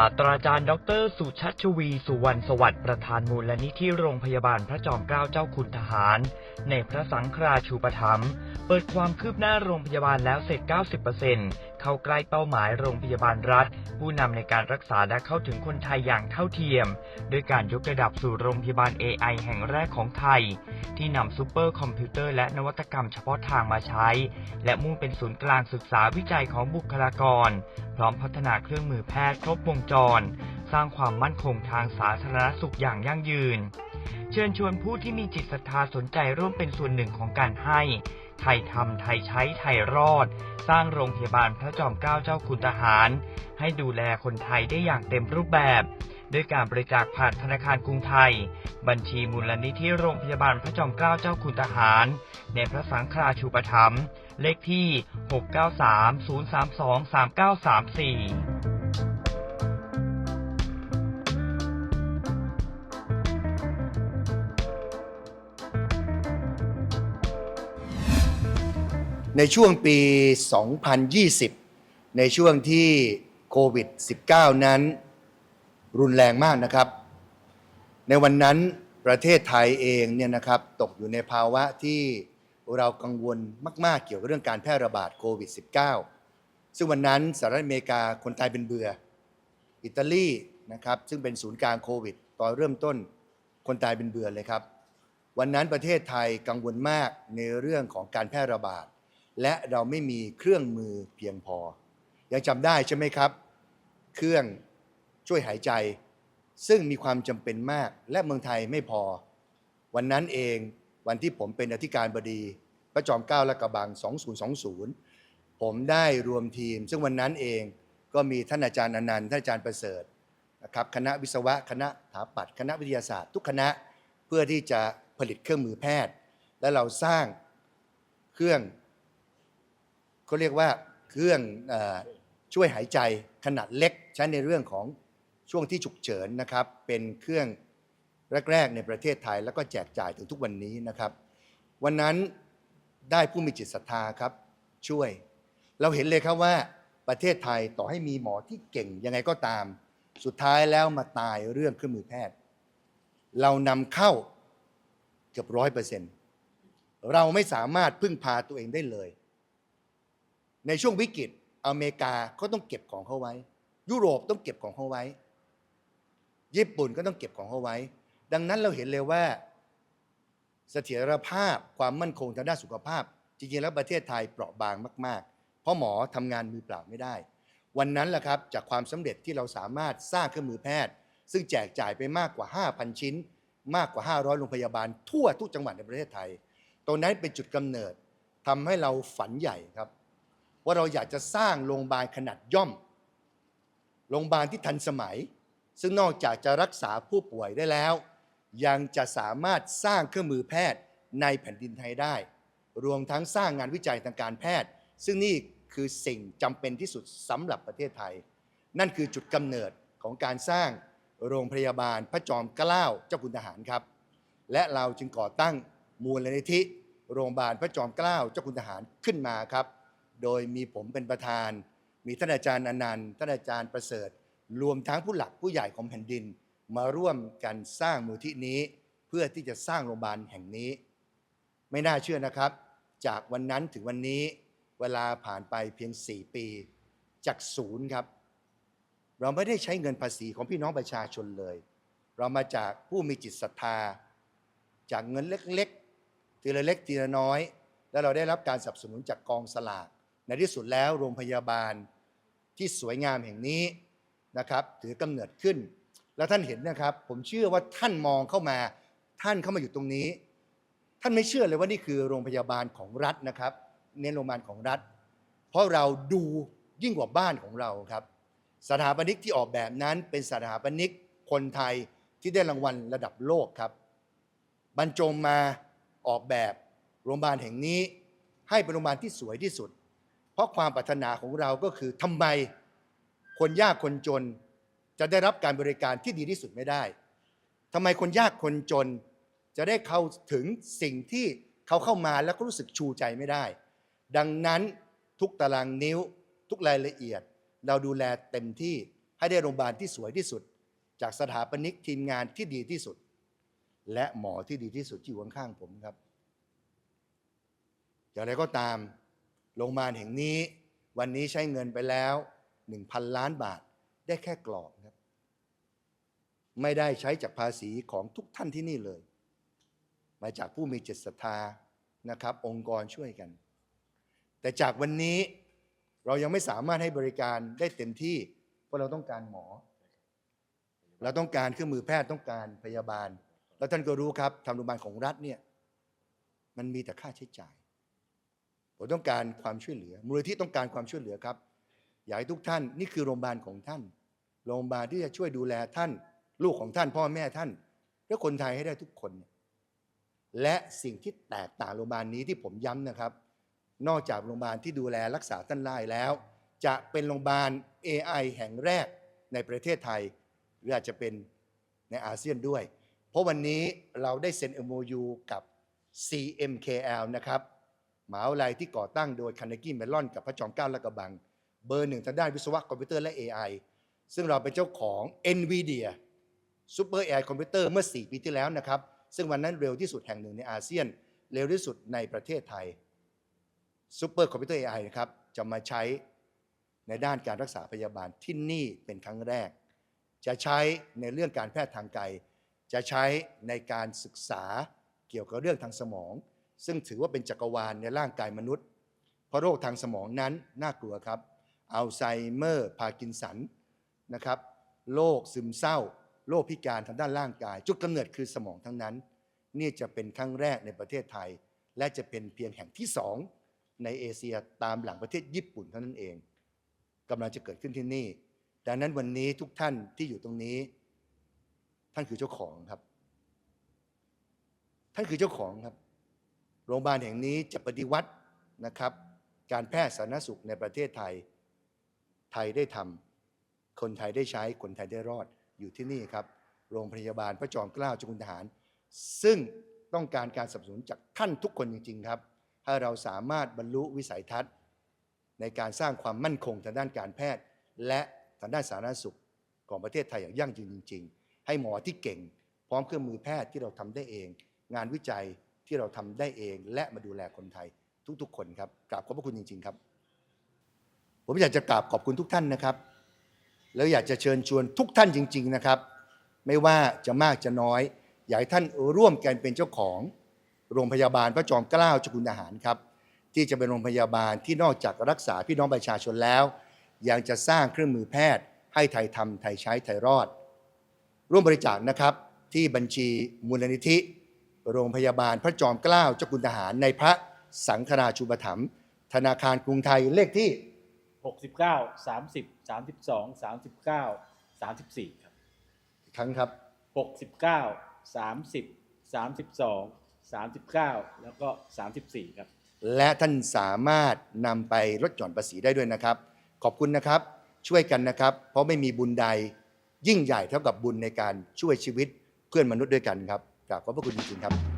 ศาสตราจารย์ดร สุชัชวี สุวรรณสวัสดิ์ประธานมูลนิธิโรงพยาบาลพระจอมเกล้าเจ้าคุณทหาร ในพระสังฆราชูปถัมภ์เปิดความคืบหน้าโรงพยาบาลแล้วเสร็จ 90%เเข้าใกล้เป้าหมายโรงพยาบาลรัฐ ผู้นำในการรักษาและเข้าถึงคนไทยอย่างเท่าเทียมด้วยการยกระดับสู่โรงพยาบาล AI แห่งแรกของไทย ที่นำซูเปอร์คอมพิวเตอร์และนวัตกรรมเฉพาะทางมาใช้ และมุ่งเป็นศูนย์กลางศึกษาวิจัยของบุคลากร พร้อมพัฒนาเครื่องมือแพทย์ครบวงจร สร้างความมั่นคงทางสาธารณสุขอย่างยั่งยืน เชิญชวนผู้ที่มีจิตศรัทธาสนใจร่วมเป็นส่วนหนึ่งของการให้ ไทยทำไทยใช้ไทยรอด สร้างโรงพยาบาลพระจอมเกล้าเจ้าคุณทหาร ให้ดูแลคนไทยได้อย่างเต็มรูปแบบด้วยการบริจาคผ่านธนาคารกรุงไทย บัญชีมูลนิธิโรงพยาบาลพระจอมเกล้าเจ้าคุณทหาร ในพระสังฆราชูปถัมภ์เลขที่ 693 032 3934 ในช่วงปี 2020 ในช่วงที่โควิด -19 นั้น รุนแรงมากนะครับ ในวันนั้นประเทศไทยเองเนี่ยนะครับตกอยู่ในภาวะที่เรากังวลมากๆ เกี่ยวกับเรื่องการแพร่ระบาดโควิด -19 ซึ่งวันนั้นสหรัฐอเมริกาคนตายเป็นเบื่ออิตาลีนะครับซึ่งเป็นศูนย์กลางโควิด ตอนเริ่มต้นคนตายเป็นเบื่อเลยครับ วันนั้นประเทศไทยกังวลมากในเรื่องของการแพร่ระบาด และเราไม่มีเครื่องมือเพียงพอ ยังจำได้ใช่ไหมครับ เครื่องช่วยหายใจ ซึ่งมีความจำเป็นมากและเมืองไทยไม่พอ วันนั้นเองวันที่ผมเป็นอธิการบดี พระจอมเกล้าและกระบัง 2020 ผมได้รวมทีม ซึ่งวันนั้นเองก็มีท่านอาจารย์อนันต์ท่านอาจารย์ประเสริฐนะครับคณะวิศวะคณะสถาปัตย์คณะวิทยาศาสตร์ ทุกคณะเพื่อที่จะผลิตเครื่องมือแพทย์ และเราสร้างเครื่อง เขาเรียกว่าเครื่องอช่วยหายใจขนาดเล็กใช้ในเรื่องของช่วงที่ฉุกเฉินนะครับ เป็นเครื่องแรก ๆ ในประเทศไทยแล้วก็แจกจ่ายถึงทุกวันนี้นะครับ วันนั้นได้ผู้มีจิตศรัทธาครับช่วย เราเห็นเลยครับว่าประเทศไทยต่อให้มีหมอที่เก่งยังไงก็ตาม สุดท้ายแล้วมาตายเรื่องเครื่องมือแพทย์ เรานำเข้าเกือบร้อยเปอร์เซ็นต์เราไม่สามารถพึ่งพาตัวเองได้เลย ในช่วงวิกฤตอเมริกาเขาต้องเก็บของเขาไว้ ยุโรปต้องเก็บของเขาไว้ ญี่ปุ่นก็ต้องเก็บของเขาไว้ ดังนั้นเราเห็นเลยว่าเสถียรภาพความมั่นคงทางด้านสุขภาพ จริงๆแล้วประเทศไทยเปราะบางมาก ๆ เพราะหมอทำงานมือเปล่าไม่ได้ วันนั้นแหละครับจากความสำเร็จที่เราสามารถสร้างเครื่องมือแพทย์ ซึ่งแจกจ่ายไปมากกว่า 5,000 ชิ้น มากกว่า 500 โรงพยาบาล ทั่วทุกจังหวัดในประเทศไทย ตรงนั้นเป็นจุดกำเนิดทำให้เราฝันใหญ่ครับ ว่าเราอยากจะสร้างโรงพยาบาลขนาดย่อม โรงพยาบาลที่ทันสมัย ซึ่งนอกจากจะรักษาผู้ป่วยได้แล้ว ยังจะสามารถสร้างเครื่องมือแพทย์ในแผ่นดินไทยได้ รวมทั้งสร้างงานวิจัยทางการแพทย์ ซึ่งนี่คือสิ่งจำเป็นที่สุดสำหรับประเทศไทย นั่นคือจุดกำเนิดของการสร้างโรงพยาบาลพระจอมเกล้าเจ้าคุณทหารครับ และเราจึงก่อตั้งมูลนิธิ โรงพยาบาลพระจอมเกล้าเจ้าคุณทหารขึ้นมาครับ โดยมีผมเป็นประธาน มีท่านอาจารย์อนันต์ท่านอาจารย์ประเสริฐ รวมทั้งผู้หลักผู้ใหญ่ของแผ่นดิน มาร่วมกันสร้างมูลที่นี้ เพื่อที่จะสร้างโรงพยาบาลแห่งนี้ ไม่น่าเชื่อนะครับ จากวันนั้นถึงวันนี้เวลาผ่านไปเพียง 4 ปี จากศูนย์ครับ เราไม่ได้ใช้เงินภาษีของพี่น้องประชาชนเลย เรามาจากผู้มีจิตศรัทธา จากเงินเล็กๆทีละเล็กทีละน้อย แล้วเราได้รับการสนับสนุนจากกองสลาก ในที่สุดแล้วโรงพยาบาลที่สวยงามแห่งนี้นะครับ ถือกำเนิดขึ้น แล้วท่านเห็นนะครับ ผมเชื่อว่าท่านมองเข้ามา ท่านเข้ามาอยู่ตรงนี้ ท่านไม่เชื่อเลยว่านี่คือโรงพยาบาลของรัฐนะครับ เน้นโรงพยาบาลของรัฐ เพราะเราดูยิ่งกว่าบ้านของเราครับ สถาปนิกที่ออกแบบนั้นเป็นสถาปนิกคนไทยที่ได้รางวัลระดับโลกครับ บรรจงมาออกแบบโรงพยาบาลแห่งนี้ ให้เป็นโรงพยาบาลที่สวยที่สุด เพราะความปรารถนาของเราก็คือทำไมคนยากคนจนจะได้รับการบริการที่ดีที่สุดไม่ได้ทำไมคนยากคนจนจะได้เข้าถึงสิ่งที่เขาเข้ามาแล้วก็รู้สึกชูใจไม่ได้ ดังนั้นทุกตารางนิ้วทุกรายละเอียด เราดูแลเต็มที่ให้ได้โรงพยาบาลที่สวยที่สุด จากสถาปนิกทีมงานที่ดีที่สุด และหมอที่ดีที่สุดที่อยู่ข้างๆผมครับ อย่างไรก็ตาม โรงพยาบาลแห่งนี้ วันนี้ใช้เงินไปแล้ว 1,000 ล้านบาทได้แค่กรอบครับ ไม่ได้ใช้จากภาษีของทุกท่านที่นี่เลย มาจากผู้มีจิตศรัทธานะครับ องค์กรช่วยกัน แต่จากวันนี้เรายังไม่สามารถให้บริการได้เต็มที่ เพราะเราต้องการหมอ เราต้องการเครื่องมือแพทย์ต้องการพยาบาล แล้วท่านก็รู้ครับทำโรงพยาบาลของรัฐเนี่ยมันมีแต่ค่าใช้จ่าย ผมต้องการความช่วยเหลือมูลนิธิต้องการความช่วยเหลือครับ อยากให้ทุกท่านนี่คือโรงพยาบาลของท่าน โรงพยาบาลที่จะช่วยดูแลท่าน ลูกของท่านพ่อแม่ท่าน และคนไทยให้ได้ทุกคน และสิ่งที่แตกต่างโรงพยาบาลนี้ที่ผมย้ำนะครับ นอกจากโรงพยาบาลที่ดูแลรักษาท่านได้แล้ว จะเป็นโรงพยาบาล AI แห่งแรกในประเทศไทย หรืออาจจะเป็นในอาเซียนด้วย เพราะวันนี้เราได้เซ็น MOU กับ CMKL นะครับ มหาวิทยาลัยที่ก่อตั้งโดยค a น e กี้เมลอนกับพระจอมเกล้าและกระบัง เบอร์หนึ่งทางด้านวิศวะคอมพิวเตอร์และ AI ซึ่งเราเป็นเจ้าของ NVIDIA Super AI คอมพิวเตอร์เมื่อ 4 ปีที่แล้วนะครับ ซึ่งวันนั้นเร็วที่สุดแห่งหนึ่งในอาเซียน เร็วที่สุดในประเทศไทยซูเปอร์คอมพิวเตอร์ AI นะครับจะมาใช้ในด้านการรักษาพยาบาลที่นี่เป็นครั้งแรก จะใช้ในเรื่องการแพทย์ทางไกล จะใช้ในการศึกษาเกี่ยวกับเรื่องทางสมอง ซึ่งถือว่าเป็นจักรวาลในร่างกายมนุษย์ เพราะโรคทางสมองนั้นน่ากลัวครับ อัลไซเมอร์ พาร์กินสันนะครับโรคซึมเศร้า โรคพิการทางด้านร่างกาย จุดกำเนิดคือสมองทั้งนั้น นี่จะเป็นครั้งแรกในประเทศไทย และจะเป็นเพียงแห่งที่สองในเอเชียตามหลังประเทศญี่ปุ่นเท่านั้นเองกำลังจะเกิดขึ้นที่นี่ ดังนั้นวันนี้ทุกท่านที่อยู่ตรงนี้ ท่านคือเจ้าของครับ ท่านคือเจ้าของครับ โรงพยาบาลแห่งนี้จะปฏิวัตินะครับ การแพทย์สาธารณสุขในประเทศไทย ไทยได้ทำคนไทยได้ใช้ คนไทยได้รอดอยู่ที่นี่ครับ โรงพยาบาลพระจอมเกล้าเจ้าคุณทหาร ซึ่งต้องการการสนับสนุนจากท่านทุกคนจริง ๆ ครับให้เราสามารถบรรลุวิสัยทัศน์ ในการสร้างความมั่นคงทางด้านการแพทย์ และทางด้านสาธารณสุขของประเทศไทยอย่างยั่งยืนจริง ๆ ให้หมอที่เก่ง พร้อมเครื่องมือแพทย์ที่เราทำได้เอง งานวิจัย ที่เราทำได้เองและมาดูแลคนไทยทุกๆ คนครับกราบขอบพระคุณจริง ๆ ครับ ผมอยากจะกราบขอบคุณทุกท่านนะครับ แล้วอยากจะเชิญชวนทุกท่านจริง ๆนะครับ ไม่ว่าจะมากจะน้อย อยากให้ท่านร่วมกันเป็นเจ้าของโรงพยาบาลพระจอมเกล้าเจ้าคุณทหารครับ ที่จะเป็นโรงพยาบาลที่นอกจากรักษาพี่น้องประชาชนแล้ว ยังจะสร้างเครื่องมือแพทย์ ให้ไทยทำไทยใช้ไทยรอด ร่วมบริจาคนะครับที่บัญชีมูลนิธิ โรงพยาบาลพระจอมเกล้าเจ้าคุณทหารในพระสังฆราชูปถัมภ์ธนาคารกรุงไทยเลขที่ 69 30 32 39 34 ครับ อีกครั้งครับ 69 30 32 39 แล้วก็ 34 ครับ และท่านสามารถนำไปลดหย่อนภาษีได้ด้วยนะครับ ขอบคุณนะครับ ช่วยกันนะครับ เพราะไม่มีบุญใดยิ่งใหญ่เท่ากับบุญในการช่วยชีวิตเพื่อนมนุษย์ด้วยกันครับ กราบขอบพระคุณจริงๆครับ